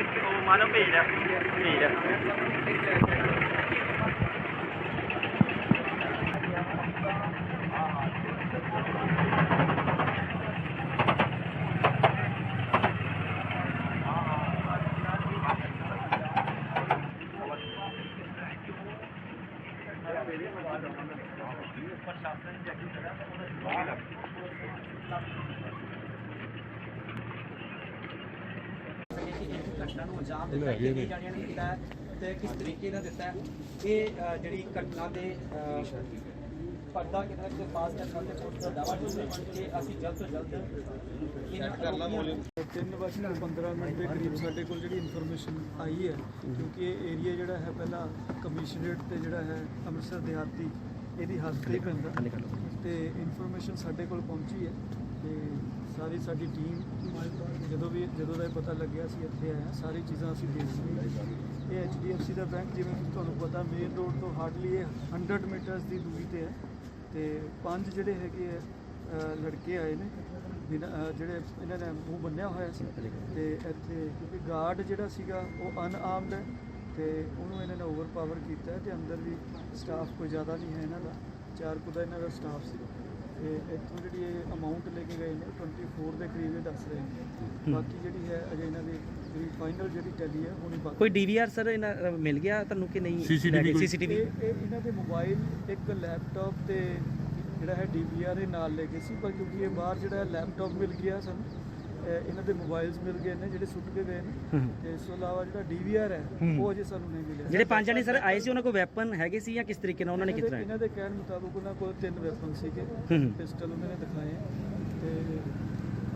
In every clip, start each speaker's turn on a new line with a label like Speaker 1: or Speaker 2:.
Speaker 1: ਉਹ ਮਾਨੋ ਭੇਜ ਰਿਹਾ ਭੇਜ ਰਿਹਾ
Speaker 2: ਘਟਨਾ ਨੂੰ ਅੰਜਾਮ ਦਿੱਤਾ ਕਿੰਨੇ ਜਾਣਿਆਂ ਨੇ। ਕੀਤਾ ਹੈ ਤੇ ਕਿਸ ਤਰੀਕੇ ਨਾਲ ਦਿੱਤਾ ਇਹ ਜਿਹੜੀ ਘਟਨਾ ਦੇ ਪਰਦਾ ਕਿਤੇ ਨਾ ਕਿਤੇ ਪਾਸ ਕਰਨ ਦੇ ਪੁਲਿਸ ਦਾ ਦਾਵਾ ਕਿ ਅਸੀਂ ਜਲਦ ਤੋਂ ਜਲਦ ਇਹਨਾਂ ਆਰੋਪੀਆਂ
Speaker 3: ਤਿੰਨ ਵਜੇ ਤੋਂ 15 ਮਿੰਟ ਦੇ ਕਰੀਬ ਸਾਡੇ ਕੋਲ ਜਿਹੜੀ ਇਨਫੋਰਮੇਸ਼ਨ ਆਈ ਹੈ ਕਿਉਂਕਿ ਇਹ ਏਰੀਆ ਜਿਹੜਾ ਹੈ ਪਹਿਲਾਂ ਕਮਿਸ਼ਨਰੇਟ ਤੇ ਜਿਹੜਾ ਹੈ ਅੰਮ੍ਰਿਤਸਰ ਦਿਹਾਤੀ ਇਹਦੀ ਹੱਦ ਤੇ ਹੀ ਪੈਂਦਾ ਤੇ ਇਨਫੋਰਮੇਸ਼ਨ ਸਾਡੇ ਕੋਲ ਪਹੁੰਚੀ ਹੈ ਤੇ ਸਾਰੀ ਸਾਡੀ ਟੀਮ ਜਦੋਂ ਵੀ ਜਦੋਂ ਦਾ ਇਹ ਪਤਾ ਲੱਗਿਆ ਸੀ ਇੱਥੇ ਆਇਆ ਸਾਰੀ ਚੀਜ਼ਾਂ ਅਸੀਂ ਦੇਖ ਲਈ ਇਹ HDFC ਦਾ ਬੈਂਕ ਜਿਵੇਂ ਕਿ ਤੁਹਾਨੂੰ ਪਤਾ ਮੇਨ ਰੋਡ ਤੋਂ ਹਾਰਡਲੀ ਇਹ 100 ਮੀਟਰਸ ਦੀ ਦੂਰੀ ਤੇ ਹੈ। ਤੇ ਪੰਜ ਜਿਹੜੇ ਹੈਗੇ ਆ ਲੜਕੇ ਆਏ ਨੇ ਬਿਨਾਂ, ਜਿਹੜੇ ਇਹਨਾਂ ਨੇ ਮੂੰਹ ਬੰਨਿਆ ਹੋਇਆ ਸੀ। ਤੇ ਇੱਥੇ ਕਿਉਂਕਿ ਗਾਰਡ ਜਿਹੜਾ ਸੀਗਾ ਉਹ ਅਨਆਰਮਡ ਹੈ ਤੇ ਉਹਨੂੰ ਇਹਨਾਂ ਨੇ ਓਵਰਪਾਵਰ ਕੀਤਾ ਹੈ ਤੇ ਅੰਦਰ ਵੀ ਸਟਾਫ ਕੋਈ ਜ਼ਿਆਦਾ ਨਹੀਂ ਹੈ ਇਹਨਾਂ ਦਾ। ਚਾਰ ਕੁ ਦਾ ਇਹਨਾਂ ਦਾ ਸਟਾਫ ਸੀ। ਤੇ ਇੱਥੋਂ ਜਿਹੜੀ ਇਹ ਅਮਾਉਂਟ ਲੈ ਕੇ ਗਏ ਨੇ 24 ਦੇ ਕਰੀਬ ਇਹ ਦੱਸ ਰਹੇ ਨੇ। ਬਾਕੀ ਜਿਹੜੀ ਹੈ ਅਜੇ ਇਹਨਾਂ ਦੀ ਜਿਹੜੀ ਫਾਈਨਲ ਜਿਹੜੀ ਟੈਲੀ ਹੈ ਹੋਣੀ ਬਾਕੀ।
Speaker 2: ਕੋਈ ਡੀਵੀਆਰ ਸਰ ਇਹਨਾਂ ਮਿਲ ਗਿਆ ਤੁਹਾਨੂੰ ਕਿ ਨਹੀਂ?
Speaker 4: ਕੋਈ-
Speaker 2: ਸੀਸੀਟੀਵੀ
Speaker 3: ਇਹ ਇਹ ਇਹਨਾਂ ਦੇ ਮੋਬਾਈਲ ਇੱਕ ਲੈਪਟਾਪ ਤੇ ਜਿਹੜਾ ਹੈ ਡੀਵੀਆਰ ਇਹ ਨਾਲ ਲੈ ਗਏ ਸੀ ਪਰ ਕਿਉਂਕਿ ਇਹ ਬਾਹਰ ਜਿਹੜਾ ਲੈਪਟਾਪ ਮਿਲ ਗਿਆ ਸਾਨੂੰ। ਇਹਨਾਂ ਦੇ ਮੋਬਾਈਲਸ ਮਿਲ ਗਏ ਨੇ ਜਿਹੜੇ ਸੁੱਟ ਕੇ ਗਏ ਨੇ। ਤੇ ਇਸ ਤੋਂ ਇਲਾਵਾ ਜਿਹੜਾ ਡੀਵੀਆਰ ਹੈ ਉਹ ਅਜੇ ਸਾਨੂੰ ਨਹੀਂ ਮਿਲਿਆ।
Speaker 2: ਜਿਹੜੇ ਪੰਜ ਜਣੇ ਸਰ ਆਏ ਸੀ ਉਹਨਾਂ ਕੋਲ ਵੈਪਨ ਹੈਗੇ ਸੀ ਜਾਂ ਕਿਸ ਤਰੀਕੇ ਨਾਲ ਉਹਨਾਂ ਨੇ ਤਰ੍ਹਾਂ
Speaker 3: ਇਹਨਾਂ ਦੇ ਕਹਿਣ ਮੁਤਾਬਕ ਉਹਨਾਂ ਕੋਲ ਤਿੰਨ ਵੈਪਨ ਸੀਗੇ। ਪਿਸਟਲ ਉਹਨਾਂ ਨੇ ਦਿਖਾਏ। ਤੇ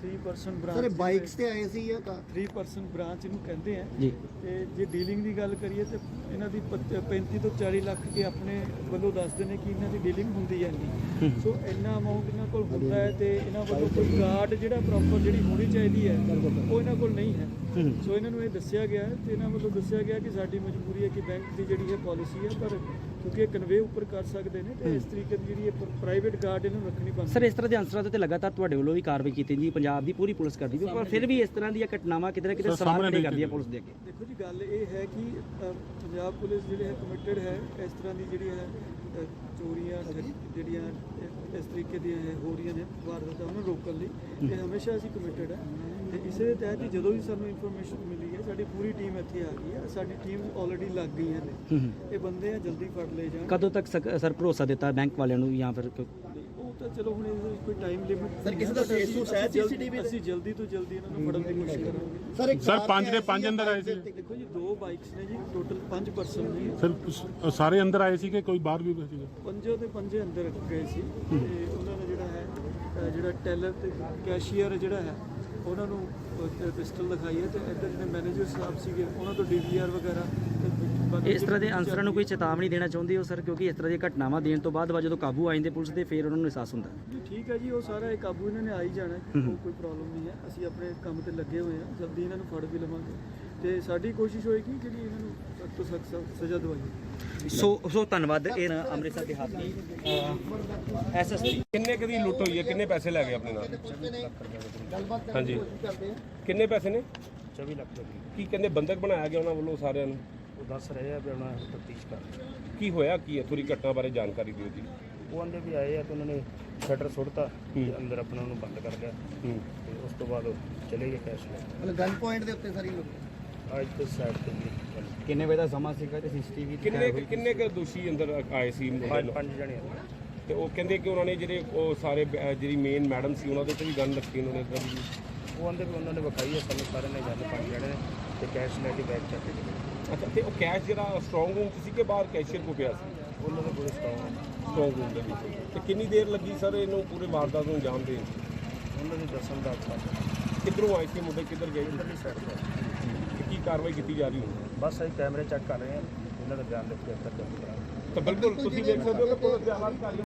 Speaker 3: 3 ਪਰਸਨ ਬ੍ਰਾਂਚ
Speaker 5: ਸਰ ਬਾਈਕਸ ਤੇ ਆਏ ਸੀ ਜਾਂ ਕਾਰ
Speaker 3: 3 ਪਰਸਨ ਬ੍ਰਾਂਚ ਇਹਨੂੰ ਕਹਿੰਦੇ ਆ।
Speaker 2: ਜੀ।
Speaker 3: ਤੇ ਜੇ ਡੀਲਿੰਗ ਦੀ ਗੱਲ ਕਰੀਏ ਤੇ ਇਹਨਾਂ ਦੀ ਪੱਚ- 35 ਤੋਂ 40 ਲੱਖ ਕੇ ਆਪਣੇ ਵੱਲੋਂ ਦੱਸਦੇ ਨੇ ਕਿ ਇਹਨਾਂ ਦੀ ਡੀਲਿੰਗ ਹੁੰਦੀ ਹੈ ਨਹੀਂ। ਸੋ ਇੰਨਾ ਅਮਾਉਂਟ ਇਹਨਾਂ ਕੋਲ ਹੁੰਦਾ ਹੈ ਤੇ ਇਹਨਾਂ ਵੱਲੋਂ ਕੋਈ ਗਾਰਡ ਜਿਹੜਾ ਪ੍ਰੋਪਰ ਜਿਹੜੀ ਹੋਣੀ ਚਾਹੀਦੀ ਹੈ ਉਹ ਇਹਨਾਂ ਕੋਲ ਨਹੀਂ ਹੈ। ਸੋ ਇਹਨਾਂ ਨੂੰ ਇਹ ਦੱਸਿਆ ਗਿਆ ਹੈ ਤੇ ਇਹਨਾਂ ਵੱਲੋਂ ਦੱਸਿਆ ਗਿਆ ਕਿ ਸਾਡੀ ਮਜਬੂਰੀ ਹੈ ਕਿ ਬੈਂਕ ਦੀ ਜਿਹੜੀ ਹੈ ਪਾਲਿਸੀ ਹੈ ਪਰ ਕਿਉਂਕਿ ਇਹ ਕਨਵੇ ਉੱਪਰ ਕਰ ਸਕਦੇ ਨੇ ਤੇ ਇਸ ਤਰੀਕੇ ਦੀ ਜਿਹੜੀ ਇਹ ਪ੍ਰਾਈਵੇਟ ਗਾਰਡ ਇਹਨੂੰ ਰੱਖਣੀ
Speaker 2: ਸਰ
Speaker 3: ਪੈਂਦੀ
Speaker 2: ਇਸ ਤਰ੍ਹਾਂ ਦੇ ਅਨਸਰਾਂ ਦੇ ਉੱਤੇ ਲਗਾਤਾਰ ਤੁਹਾਡੇ ਵੱਲੋਂ ਵੀ ਕਾਰਵਾਈ ਕੀਤੀ ਜੀ ਪੰਜਾਬ ਦੀ ਪੂਰੀ ਪੁਲਿਸ ਕਰਦੀ ਵੀ ਪਰ ਫਿਰ ਵੀ ਇਸ ਤਰ੍ਹਾਂ ਦੀਆਂ ਘਟਨਾਵਾਂ ਕਿਤੇ ਨਾ ਕਿਤੇ ਸਵਾਲ
Speaker 4: ਸਾਹਮਣੇ
Speaker 2: ਖੜੇ
Speaker 4: ਨਹੀਂ
Speaker 2: ਕਰਦੀਆਂ
Speaker 4: ਕੀਤੀ।
Speaker 2: ਪੁਲਿਸ ਦੇ ਅੱਗੇ।
Speaker 3: ਦੇਖੋ ਜੀ ਗੱਲ ਇਹ ਹੈ ਕਿ ਪੰਜਾਬ ਪੁਲਿਸ ਜਿਹੜੀ ਹੈ ਕਮਿਟਡ ਹੈ ਇਸ ਤਰ੍ਹਾਂ ਦੀ ਜਿਹੜੀ ਹੈ ਚੋਰੀਆਂ ਜਿਹੜੀਆਂ ਇਸ ਤਰੀਕੇ ਦੀਆਂ ਹੋ ਰਹੀਆਂ ਨੇ ਵਾਰਦਾਤਾਂ ਨੂੰ ਰੋਕਣ ਲਈ ਤੇ ਹਮੇਸ਼ਾ ਅਸੀਂ ਕਮਿਟਡ ਹੈ। ਤੇ ਇਸੇ ਦੇ ਤਹਿਤ ਹੀ ਜਦੋਂ ਵੀ ਸਾਨੂੰ ਇਨਫੋਰਮੇਸ਼ਨ ਮਿਲੀ ਹੈ ਸਾਡੀ ਪੂਰੀ ਟੀਮ ਇੱਥੇ ਆ ਗਈ ਹੈ ਸਾਡੀ ਟੀਮ ਆਲਰੇਡੀ ਲੱਗ ਗਈਆਂ ਨੇ। ਇਹ ਬੰਦੇ ਆ ਜਲਦੀ ਫੜ ਲਏ ਜਾਣ।
Speaker 2: ਕਦੋਂ ਤੱਕ ਸਰ ਭਰੋਸਾ ਦਿੱਤਾ ਬੈਂਕ ਵਾਲਿਆਂ ਨੂੰ ਜਾਂ ਫਿਰ
Speaker 3: ਤਾਂ ਚਲੋ ਹੁਣ ਇਹਦੇ ਵਿੱਚ ਕੋਈ ਟਾਈਮ ਲਿਮਿਟ
Speaker 5: ਸਰ, ਕਿਸੇ ਦਾ Facebook ਹੈ CCTV
Speaker 3: ਅਸੀਂ ਜਲਦੀ ਤੋਂ ਜਲਦੀ ਇਹਨਾਂ ਨੂੰ ਫੜਨ ਦੀ ਕੋਸ਼ਿਸ਼ ਕਰਾਂਗੇ।
Speaker 5: ਸਰ ਇੱਕ
Speaker 4: ਸਰ,
Speaker 5: ਕਾਰ
Speaker 4: ਪੰਜ ਦੇ ਅੰਦਰ ਆਏ
Speaker 5: ਕਾਰ
Speaker 4: ਸੀ।
Speaker 5: ਤੇ-
Speaker 3: ਦੇਖੋ ਜੀ ਦੋ ਬਾਈਕਸ ਨੇ ਜੀ ਟੋਟਲ 5 ਪਰਸਨ ਨੇ
Speaker 4: ਸਰ ਸ- ਸਾਰੇ ਅੰਦਰ ਆਏ ਸੀ ਕਿ ਕੋਈ ਬਾਹਰ ਵੀ ਸੀਗਾ?
Speaker 3: ਪੰਜੋ ਤੇ ਪੰਜੇ ਅੰਦਰ ਗਏ ਸੀ। ਤੇ ਉਹਨਾਂ ਨੇ ਜਿਹੜਾ ਹੈ ਜਿਹੜਾ ਟੈਲਰ ਤੇ ਕੈਸ਼ੀਅਰ ਜਿਹੜਾ ਹੈ ਉਹਨਾਂ ਨੂੰ ਪਿਸਟਲ ਦਿਖਾਈ ਹੈ ਤੇ ਇੱਧਰ ਜਿਹੜੇ ਮੈਨੇਜਰ ਸਾਹਿਬ ਸੀਗੇ ਉਹਨਾਂ ਤੋਂ ਡੀਵੀਆਰ ਵਗੈਰਾ
Speaker 2: ਇਸ ਤਰ੍ਹਾਂ ਦੇ ਅਨਸਰਾਂ ਨੂੰ ਕੋਈ ਚੇਤਾਵਨੀ ਦੇਣਾ ਚਾਹੁੰਦੇ ਹੋ ਸਰ ਕਿਉਂਕਿ ਇਸ ਤਰ੍ਹਾਂ ਦੀਆਂ ਘਟਨਾਵਾਂ ਦੇਣ ਤੋਂ ਬਾਅਦ ਜਦੋਂ ਕਾਬੂ ਆ ਜਾਂਦੇ ਪੁਲਿਸ ਦੇ ਫਿਰ ਉਹਨਾਂ ਨੂੰ ਅਹਿਸਾਸ ਹੁੰਦਾ।
Speaker 3: ਜੀ ਠੀਕ ਹੈ ਜੀ ਉਹ ਸਾਰਾ ਇਹ ਕਾਬੂ ਇਹਨਾਂ ਨੇ ਆ ਹੀ ਜਾਣਾ। ਉਹ ਕੋਈ ਪ੍ਰੋਬਲਮ ਨਹੀਂ ਹੈ। ਅਸੀਂ ਆਪਣੇ ਕੰਮ ਤੇ ਲੱਗੇ ਹੋਏ ਹਾਂ ਜਲਦੀ ਇਹਨਾਂ ਨੂੰ ਫੜ ਵੀ ਲਵਾਂਗੇ। ਤੇ ਸਾਡੀ ਕੋਸ਼ਿਸ਼ ਹੋਏਗੀ ਕਿ ਜਿਹੜੀ ਇਹਨਾਂ ਨੂੰ ਸਖਤ ਤੋਂ ਸਖਤ ਸਜ਼ਾ ਦਵਾਈਏ
Speaker 2: ਸੋ ਸੋ ਧੰਨਵਾਦ ਇਹ ਨਾ ਅੰਮ੍ਰਿਤਸਰ ਦੇ ਹਾਥੀ ਐਸਐਸਪੀ
Speaker 6: ਕਿੰਨੇ ਕਦੀ ਲੁੱਟ ਹੋਈ ਹੈ? ਕਿੰਨੇ ਪੈਸੇ ਲੈ ਗਏ ਆਪਣੇ ਨਾਲ? ਹਾਂਜੀ। ਕਿੰਨੇ ਪੈਸੇ ਨੇ?
Speaker 7: 24 ਲੱਖ ਰੁਪਏ।
Speaker 6: ਕੀ ਕਹਿੰਦੇ ਬੰਦਕ ਬਣਾਇਆ ਗਿਆ ਉਹਨਾਂ ਵੱਲੋਂ ਸਾਰਿਆਂ ਨੂੰ?
Speaker 7: ਉਹ ਦੱਸ ਰਹੇ ਆ ਵੀ ਉਹਨਾਂ ਤਫਤੀਸ਼ ਕਰ ਰਹੇ ਆ।
Speaker 6: ਕੀ ਹੋਇਆ? ਕੀ ਹੈ? ਥੋੜੀ ਘਟਨਾ ਬਾਰੇ ਜਾਣਕਾਰੀ ਦਿਓ ਜੀ।
Speaker 7: ਉਹ ਆਂਦੇ ਵੀ ਆਏ ਆ ਤੇ ਉਹਨਾਂ ਨੇ ਸ਼ਟਰ ਸੁੱਟਤਾ ਤੇ ਅੰਦਰ ਆਪਣਾ ਉਹਨੂੰ ਬੰਦ ਕਰ ਲਿਆ।
Speaker 6: ਹੂੰ।
Speaker 7: ਤੇ ਉਸ ਤੋਂ ਬਾਅਦ ਉਹ ਚਲੇ ਗਏ ਕੈਸ਼ ਲੈ ਕੇ।
Speaker 5: ਮਤਲਬ ਗਨ ਪੁਆਇੰਟ ਦੇ ਉੱਤੇ ਸਾਰੀ ਲੋਕ
Speaker 7: ਅੱਜ ਤੇ ਸਾਈਡ ਤੇ ਵੀ।
Speaker 2: ਕਿੰਨੇ ਵਜੇ ਦਾ ਸਮਾਂ ਸੀਗਾ ਤੇ ਸੀਸੀਟੀਵੀ
Speaker 6: ਕਿੰਨੇ ਕਿੰਨੇ ਕੁ ਦੋਸ਼ੀ ਅੰਦਰ ਆਏ ਸੀ? ਮੁੰਡੇ
Speaker 7: ਪੰਜ
Speaker 6: ਨੂੰ?
Speaker 7: ਪੰਜ ਜਣੇ ਆ।
Speaker 6: ਤੇ ਉਹ ਕਹਿੰਦੇ ਕਿ ਉਹਨਾਂ ਨੇ ਜਿਹੜੇ ਉਹ ਸਾਰੇ ਬ- ਅਹ ਜਿਹੜੀ ਮੇਨ ਮੈਡਮ ਸੀ ਉਹਨਾਂ ਦੇ ਉੱਤੇ ਵੀ ਗਨ ਰੱਖੀ ਉਹਨਾਂ ਨੇ ਇੱਦਾਂ ਦੀ
Speaker 7: ਉਹ ਆਂਦੇ ਵੀ ਉਹਨਾਂ ਨੇ ਵਿਖਾਈ ਹੈ ਸਾਨੂੰ ਸਾਰਿਆਂ ਨੇ ਗੱਲ ਪੰਜ ਜਣੇ ਨੇ। ਤੇ ਕੈਸ਼ ਲੈ ਕੇ ਕੇ ਚਲੇ ਗਏ।
Speaker 6: ਅੱਛਾ ਤੇ ਉਹ ਕੈਸ਼ ਜਿਹੜਾ ਸਟਰੋਂਗ ਰੂਮ ਸੀ ਕਿ ਬਾਹਰ ਕੈਸ਼ੀਅਰ ਕੋ ਪਿਆ ਸੀ?
Speaker 7: ਉਹਨਾਂ ਦੇ ਕੋਲ ਸਟਾਕ
Speaker 6: ਸਟਰੋਂਗ ਰੂਮ ਦੇ ਵਿੱਚ। ਤੇ ਕਿੰਨੀ ਦੇਰ ਲੱਗੀ ਸਰ ਇਹਨੂੰ ਪੂਰੇ ਵਾਰਦਾਤ ਨੂੰ ਅੰਜਾਮ ਦੇਣ? 'ਚ?
Speaker 7: ਉਹਨਾਂ ਦੇ ਦੱਸਣ ਦਾ ਅੱਛਾ।
Speaker 6: ਕਿੱਧਰੋਂ ਆਏ ਸੀ ਮੁੰਡੇ ਕਿੱਧਰ ਗਏ
Speaker 7: ਉਧਰਲੀ ਸਾਈਡ ਤੇ।
Speaker 6: ਤੇ ਕੀ ਕਾਰਵਾਈ ਕੀਤੀ ਜਾ ਰਹੀ ਹੁਣ
Speaker 7: ਬਸ ਅਸੀਂ ਕੈਮਰੇ ਚੈੱਕ ਕਰ ਰਹੇ ਹਾਂ। ਇਹਨਾਂ ਦਾ ਬਿਆਨ ਲਿਖ ਕੇ ਅੰਦਰ ਕਰ
Speaker 6: ਤਾਂ ਬਿਲਕੁਲ ਤੁਸੀਂ ਦੇਖ ਸਕਦੇ ਹੋ ਕਿ ਪੁਲਿਸ ਦੇ ਅਧਿਕਾਰੀਆਂ